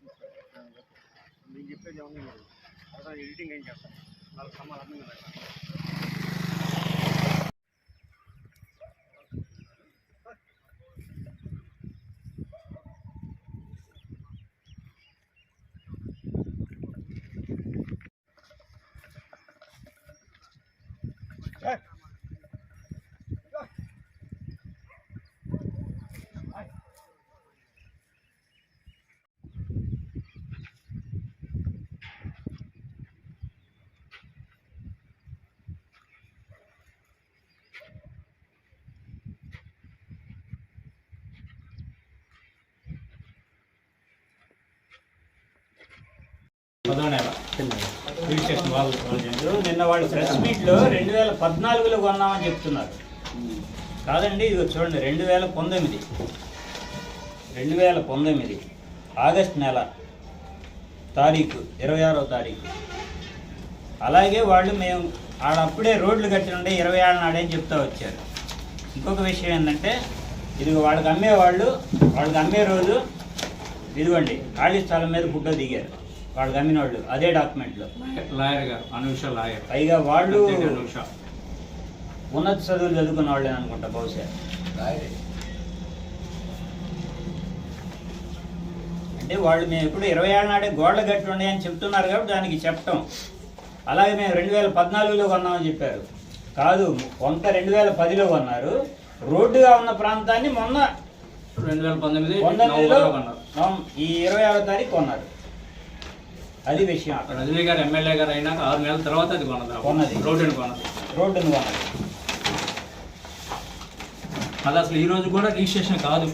తీసుకోండి నేను చెప్పేది ఏమన్నా అసలు ఎడిటింగ్ ఏం చేస్తాను వాళ్ళకి సమాధానం పదో నెల రిజిస్ట్రేషన్ వాళ్ళు వాళ్ళు చేశారు. నిన్న వాళ్ళు ప్రెస్ మీట్లో రెండు వేల పద్నాలుగులో కొన్నామని చెప్తున్నారు. కాదండి ఇది చూడండి రెండు వేల పంతొమ్మిది. రెండు వేల పంతొమ్మిది ఆగస్ట్ నెల తారీఖు ఇరవై ఆరో తారీఖు. అలాగే వాళ్ళు మేము ఆడప్పుడే రోడ్లు కట్టినండే ఇరవై ఆరు నాడే చెప్తా వచ్చారు. ఇంకొక విషయం ఏంటంటే ఇది వాళ్ళకి అమ్మేవాళ్ళు వాళ్ళకి అమ్మే రోజు ఇదిగోండి ఖాళీ స్థలం మీద ఫుటో దిగారు. వాళ్ళకి అమ్మిన వాళ్ళు అదే డాక్యుమెంట్లో లాయర్ గారు అనూష లాయర్. పైగా వాళ్ళు అనూష ఉన్నత చదువులు చదువుకున్న వాళ్ళే అనుకుంటా బహుశా. అంటే వాళ్ళు మేము ఎప్పుడు ఇరవై ఏళ్ళ నాడే గోడలు కట్టి ఉన్నాయి అని చెప్తున్నారు కాబట్టి దానికి చెప్పటం. అలాగే మేము రెండు వేల పద్నాలుగులో కొన్నామని చెప్పారు. కాదు కొంత రెండు వేల పదిలో కొన్నారు. రోడ్డుగా ఉన్న ప్రాంతాన్ని మొన్న రెండు వేల పంతొమ్మిది ఈ ఇరవై ఆరో తారీఖు కొన్నారు. అది విషయం అక్కడ. రజనీ గారు ఎమ్మెల్యే గారు అయినాక ఆరు నెలల తర్వాత అది కొన్నది. కొన్నది. రోడ్డుని కొన్నది. రోడ్డును కొన్నారు అది అసలు ఈ రోజు కూడా రిజిస్ట్రేషన్ కాదు.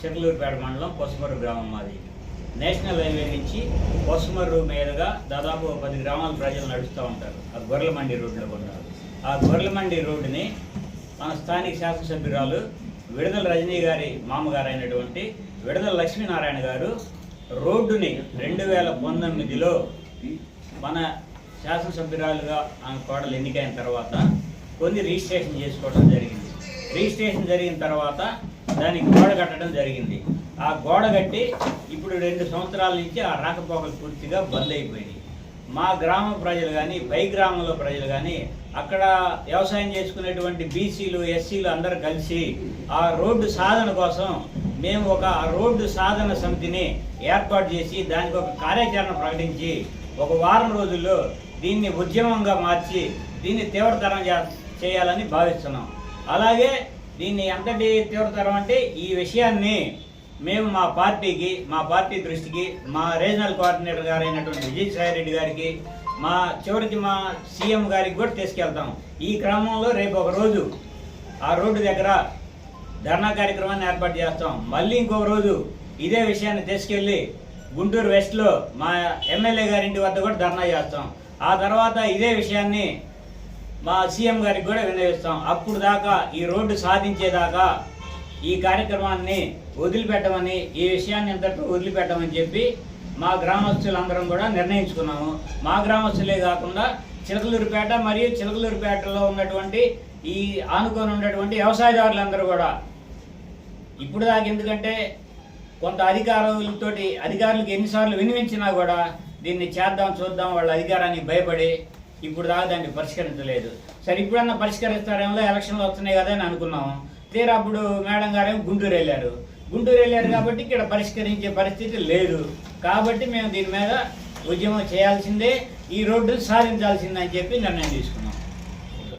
చెర్లూరుపేట మండలం పొసమర్రు గ్రామం మాది. నేషనల్ హైవే నుంచి పొసమర్రు మీదుగా దాదాపు పది గ్రామాల ప్రజలు నడుస్తూ ఉంటారు. ఆ గొర్రెల మండి రోడ్లో కూడా ఆ గొర్రెల మండి రోడ్డుని మన స్థానిక శాసనసభ్యురాలు విడుదల రజనీ గారి మామగారు అయినటువంటి విడుదల లక్ష్మీనారాయణ గారు రోడ్డుని రెండు వేల పంతొమ్మిదిలో మన శాసనసభ్యురాలుగా ఆమె కోడలు ఎన్నికైన తర్వాత కొన్ని రిజిస్ట్రేషన్ చేసుకోవడం జరిగింది. రిజిస్ట్రేషన్ జరిగిన తర్వాత దానికి గోడ కట్టడం జరిగింది. ఆ గోడ కట్టి ఇప్పుడు రెండు సంవత్సరాల నుంచి ఆ రాకపోకలు పూర్తిగా బంద్ అయిపోయినాయి. మా గ్రామ ప్రజలు కానీ పై గ్రామంలో ప్రజలు కానీ అక్కడ వ్యవసాయం చేసుకునేటువంటి బీసీలు ఎస్సీలు అందరు కలిసి ఆ రోడ్డు సాధన కోసం మేము ఒక రోడ్డు సాధన సమితిని ఏర్పాటు చేసి దానికి ఒక కార్యాచరణ ప్రకటించి ఒక వారం రోజుల్లో దీన్ని ఉద్యమంగా మార్చి దీన్ని తీవ్రతరం చే- చేయాలని భావిస్తున్నాం. అలాగే దీన్ని ఎంతటి తీవ్రతరం అంటే ఈ విషయాన్ని మేము మా పార్టీకి మా పార్టీ దృష్టికి మా రీజనల్ కోఆర్డినేటర్ గారైనటువంటి విజయ్ విజయసాయి రెడ్డి గారికి మా చివరికి మా సీఎం గారికి కూడా తీసుకెళ్తాం. ఈ క్రమంలో రేపు ఒక రోజు ఆ రోడ్డు దగ్గర ధర్నా కార్యక్రమాన్ని ఏర్పాటు చేస్తాం. మళ్ళీ ఇంకో రోజు ఇదే విషయాన్ని తీసుకెళ్ళి గుంటూరు వెస్ట్లో మా ఎమ్మెల్యే గారి ఇంటి వద్ద కూడా ధర్నా చేస్తాం. ఆ తర్వాత ఇదే విషయాన్ని మా సీఎం గారికి కూడా వినియోగిస్తాం అప్పుడు దాకా ఈ రోడ్డు సాధించేదాకా ఈ కార్యక్రమాన్ని వదిలిపెట్టమని ఈ విషయాన్ని ఇంతటితో వదిలిపెట్టమని చెప్పి మా గ్రామస్తులందరం కూడా నిర్ణయించుకున్నాము. మా గ్రామస్తులే కాకుండా చిలకలూరుపేట మరియు చిలకలూరుపేటలో ఉన్నటువంటి ఈ ఆనుకొని ఉన్నటువంటి వ్యవసాయదారులందరూ కూడా ఇప్పుడు దాకా ఎందుకంటే కొంత అధికారులతోటి అధికారులకు ఎన్నిసార్లు వినిపించినా కూడా దీన్ని చేద్దాం చూద్దాం వాళ్ళ అధికారానికి భయపడి ఇప్పుడు దాకా దాన్ని పరిష్కరించలేదు. సరే ఇప్పుడన్నా పరిష్కరిస్తారేమో ఎలక్షన్లు వస్తున్నాయి కదా అని అనుకున్నాము. తీరా అప్పుడు మేడం గారేమో గుంటూరు వెళ్ళారు. గుంటూరు వెళ్ళారు కాబట్టి ఇక్కడ పరిష్కరించే పరిస్థితి లేదు. కాబట్టి మేము దీని మీద ఉద్యమం చేయాల్సిందే ఈ రోడ్డు సాధించాల్సిందే అని చెప్పి నిర్ణయం తీసుకున్నాం.